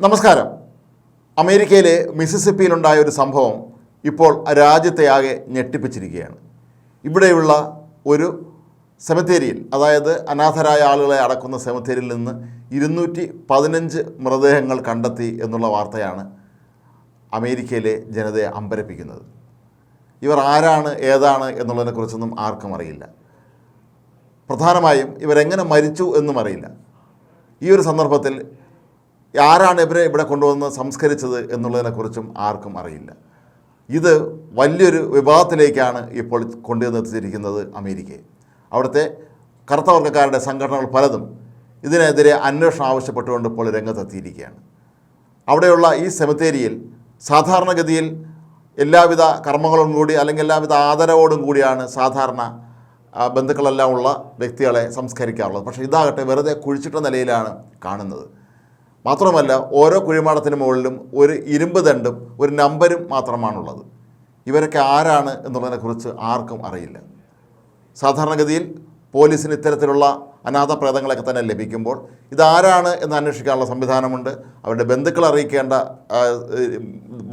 നമസ്കാരം. അമേരിക്കയിലെ മിസിസിപ്പിയിലുണ്ടായ ഒരു സംഭവം ഇപ്പോൾ രാജ്യത്തെ ആകെ ഞെട്ടിപ്പിച്ചിരിക്കുകയാണ്. ഇവിടെയുള്ള ഒരു സെമിത്തേരിയിൽ അതായത് അനാഥരായ ആളുകളെ അടക്കുന്ന സെമിത്തേരിയിൽ നിന്ന് ഇരുന്നൂറ്റി പതിനഞ്ച് മൃതദേഹങ്ങൾ കണ്ടെത്തി എന്നുള്ള വാർത്തയാണ് അമേരിക്കയിലെ ജനതയെ അമ്പരപ്പിക്കുന്നത്. ഇവർ ആരാണ് ഏതാണ് എന്നുള്ളതിനെക്കുറിച്ചൊന്നും ആർക്കും അറിയില്ല. പ്രധാനമായും ഇവരെങ്ങനെ മരിച്ചു എന്നും അറിയില്ല. ഈ ഒരു സന്ദർഭത്തിൽ ആരാണ് ഇവരെ ഇവിടെ കൊണ്ടുവന്ന് സംസ്കരിച്ചത് എന്നുള്ളതിനെക്കുറിച്ചും ആർക്കും അറിയില്ല. ഇത് വലിയൊരു വിവാദത്തിലേക്കാണ് ഇപ്പോൾ കൊണ്ടുവന്നെത്തിച്ചിരിക്കുന്നത് അമേരിക്കയെ. അവിടുത്തെ കറുത്തവർഗക്കാരുടെ സംഘടനകൾ പലതും ഇതിനെതിരെ അന്വേഷണം ആവശ്യപ്പെട്ടുകൊണ്ട് ഇപ്പോൾ രംഗത്തെത്തിയിരിക്കുകയാണ്. അവിടെയുള്ള ഈ സെമിത്തേരിയിൽ സാധാരണഗതിയിൽ എല്ലാവിധ കർമ്മങ്ങളും കൂടി അല്ലെങ്കിൽ എല്ലാവിധ ആദരവോടും കൂടിയാണ് സാധാരണ ബന്ധുക്കളെല്ലാം ഉള്ള വ്യക്തികളെ സംസ്കരിക്കാറുള്ളത്. പക്ഷേ ഇതാകട്ടെ വെറുതെ കുഴിച്ചിട്ട നിലയിലാണ് കാണുന്നത്. മാത്രമല്ല ഓരോ കുഴിമാടത്തിന് മുകളിലും ഒരു ഇരുമ്പ് ദണ്ടും ഒരു നമ്പരും മാത്രമാണുള്ളത്. ഇവരൊക്കെ ആരാണ് എന്നുള്ളതിനെക്കുറിച്ച് ആർക്കും അറിയില്ല. സാധാരണഗതിയിൽ പോലീസിന് ഇത്തരത്തിലുള്ള അനാഥ പ്രേതങ്ങളൊക്കെ തന്നെ ലഭിക്കുമ്പോൾ ഇതാരാണ് എന്ന് അന്വേഷിക്കാനുള്ള സംവിധാനമുണ്ട്. അവരുടെ ബന്ധുക്കൾ അറിയിക്കേണ്ട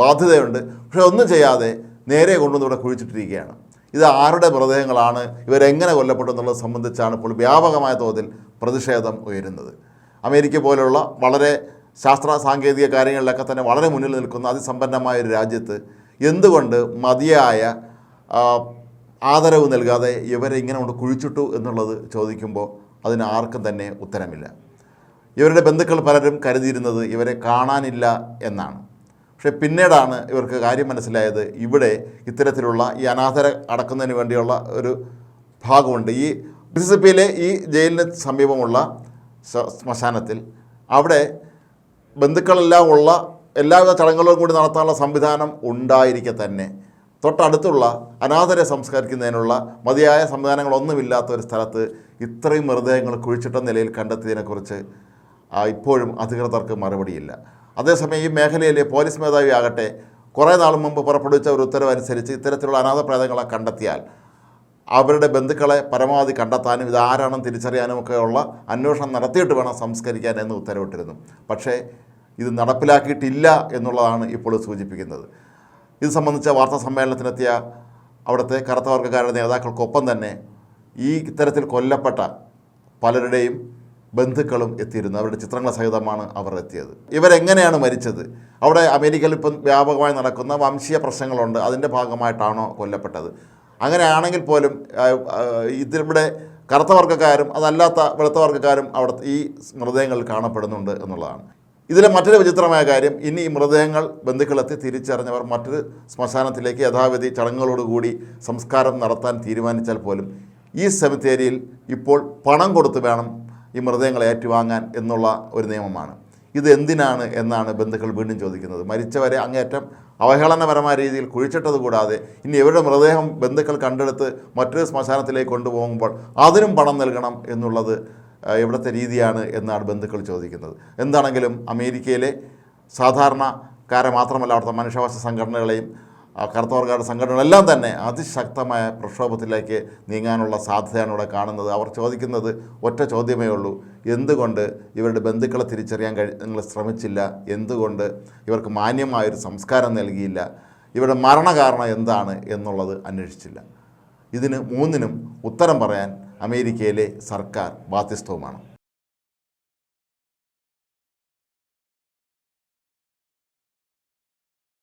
ബാധ്യതയുണ്ട്. പക്ഷേ ഒന്നും ചെയ്യാതെ നേരെ കൊണ്ടുവന്ന് ഇവിടെ കുഴിച്ചിട്ടിരിക്കുകയാണ്. ഇത് ആരുടെ മൃതദേഹങ്ങളാണ്? ഇവരെങ്ങനെ കൊല്ലപ്പെട്ടു എന്നുള്ളത് സംബന്ധിച്ചാണ് ഇപ്പോൾ വ്യാപകമായ തോതിൽ പ്രതിഷേധം ഉയരുന്നത്. അമേരിക്ക പോലുള്ള വളരെ ശാസ്ത്ര സാങ്കേതിക കാര്യങ്ങളിലൊക്കെ തന്നെ വളരെ മുന്നിൽ നിൽക്കുന്ന അതിസമ്പന്നമായ ഒരു രാജ്യത്ത് എന്തുകൊണ്ട് മതിയായ ആദരവ് നൽകാതെ ഇവരെ ഇങ്ങനെ കൊണ്ട് കുഴിച്ചിട്ടു എന്നുള്ളത് ചോദിക്കുമ്പോൾ അതിന് ആർക്കും തന്നെ ഉത്തരമില്ല. ഇവരുടെ ബന്ധുക്കൾ പലരും കരുതിയിരുന്നത് ഇവരെ കാണാനില്ല എന്നാണ്. പക്ഷേ പിന്നീടാണ് ഇവർക്ക് കാര്യം മനസ്സിലായത് ഇവിടെ ഇത്തരത്തിലുള്ള ഈ അനാഥരെ അടക്കുന്നതിന് വേണ്ടിയുള്ള ഒരു ഭാഗമുണ്ട്. ഈ മിസിസിപ്പിയിലെ ഈ ജയിലിന് സമീപമുള്ള ശ്മശാനത്തിൽ അവിടെ ബന്ധുക്കളെല്ലാം ഉള്ള എല്ലാവിധ ചടങ്ങുകളും കൂടി നടത്താനുള്ള സംവിധാനം ഉണ്ടായിരിക്കെ തന്നെ. തൊട്ടടുത്തുള്ള അനാഥരെ സംസ്കരിക്കുന്നതിനുള്ള മതിയായ സംവിധാനങ്ങളൊന്നുമില്ലാത്ത ഒരു സ്ഥലത്ത് ഇത്രയും മൃതദേഹങ്ങൾ കുഴിച്ചിട്ട നിലയിൽ കണ്ടെത്തിയതിനെക്കുറിച്ച് ഇപ്പോഴും അധികൃതർക്ക് മറുപടിയില്ല. അതേസമയം ഈ മേഖലയിലെ പോലീസ് മേധാവി ആകട്ടെ കുറേ നാൾ മുമ്പ് പുറപ്പെടുവിച്ച ഒരു ഉത്തരവനുസരിച്ച് ഇത്തരത്തിലുള്ള അനാഥ പ്രേതങ്ങളെ കണ്ടെത്തിയാൽ അവരുടെ ബന്ധുക്കളെ പരമാവധി കണ്ടെത്താനും ഇത് ആരാണെന്ന് തിരിച്ചറിയാനും ഉള്ള അന്വേഷണം നടത്തിയിട്ട് വേണം സംസ്കരിക്കാൻ എന്ന് ഉത്തരവിട്ടിരുന്നു. പക്ഷേ ഇത് നടപ്പിലാക്കിയിട്ടില്ല എന്നുള്ളതാണ് ഇപ്പോൾ സൂചിപ്പിക്കുന്നത്. ഇത് സംബന്ധിച്ച വാർത്താ സമ്മേളനത്തിനെത്തിയ അവിടുത്തെ കറുത്ത വർഗക്കാരുടെ നേതാക്കൾക്കൊപ്പം തന്നെ ഈ ഇത്തരത്തിൽ കൊല്ലപ്പെട്ട പലരുടെയും ബന്ധുക്കളും എത്തിയിരുന്നു. അവരുടെ ചിത്രങ്ങൾ സഹിതമാണ് അവർ എത്തിയത്. ഇവരെങ്ങനെയാണ് മരിച്ചത്? അവിടെ അമേരിക്കയിൽ ഇപ്പം വ്യാപകമായി നടക്കുന്ന വംശീയ പ്രശ്നങ്ങളുണ്ട്. അതിന്റെ ഭാഗമായിട്ടാണോ കൊല്ലപ്പെട്ടത്? അങ്ങനെയാണെങ്കിൽ പോലും ഇതിവിടെ കറുത്ത വർഗക്കാരും അതല്ലാത്ത വെളുത്ത വർഗക്കാരും അവിടെ ഈ മൃതദേഹങ്ങളിൽ കാണപ്പെടുന്നുണ്ട് എന്നുള്ളതാണ്. ഇതിലെ മറ്റൊരു വിചിത്രമായ കാര്യം ഇനി ഈ മൃതദേഹങ്ങൾ ബന്ധുക്കളെത്തി തിരിച്ചറിഞ്ഞവർ മറ്റൊരു ശ്മശാനത്തിലേക്ക് യഥാവിധി ചടങ്ങുകളോടുകൂടി സംസ്കാരം നടത്താൻ തീരുമാനിച്ചാൽ പോലും ഈ സെമിത്തേരിയിൽ ഇപ്പോൾ പണം കൊടുത്ത് വേണം ഈ മൃതദേഹങ്ങൾ ഏറ്റുവാങ്ങാൻ എന്നുള്ള ഒരു നിയമമാണ്. ഇത് എന്തിനാണ് എന്നാണ് ബന്ധുക്കൾ വീണ്ടും ചോദിക്കുന്നത്. മരിച്ചവരെ അങ്ങേറ്റം അവഹേളനപരമായ രീതിയിൽ കുഴിച്ചിട്ടത് കൂടാതെ ഇനി ഇവരുടെ മൃതദേഹം ബന്ധുക്കൾ കണ്ടെടുത്ത് മറ്റൊരു ശ്മശാനത്തിലേക്ക് കൊണ്ടുപോകുമ്പോൾ അതിനും പണം നൽകണം എന്നുള്ളത് ഇവിടുത്തെ രീതിയാണ് എന്നാണ് ബന്ധുക്കൾ ചോദിക്കുന്നത്. എന്താണെങ്കിലും അമേരിക്കയിലെ സാധാരണക്കാരെ മാത്രമല്ല അവിടുത്തെ മനുഷ്യവാസ സംഘടനകളെയും ആ, കറുത്തവർഗാരുടെ സംഘടനകളെല്ലാം തന്നെ അതിശക്തമായ പ്രക്ഷോഭത്തിലേക്ക് നീങ്ങാനുള്ള സാധ്യതയാണ് ഇവിടെ കാണുന്നത്. അവർ ചോദിക്കുന്നത് ഒറ്റ ചോദ്യമേ ഉള്ളൂ. എന്തുകൊണ്ട് ഇവരുടെ ബന്ധുക്കളെ തിരിച്ചറിയാൻ കഴി നിങ്ങൾ ശ്രമിച്ചില്ല? എന്തുകൊണ്ട് ഇവർക്ക് മാന്യമായൊരു സംസ്കാരം നൽകിയില്ല? ഇവരുടെ മരണകാരണം എന്താണ് എന്നുള്ളത് അന്വേഷിച്ചില്ല. ഇതിന് മൂന്നിനും ഉത്തരം പറയാൻ അമേരിക്കയിലെ സർക്കാർ ബാധ്യസ്ഥവുമാണ്.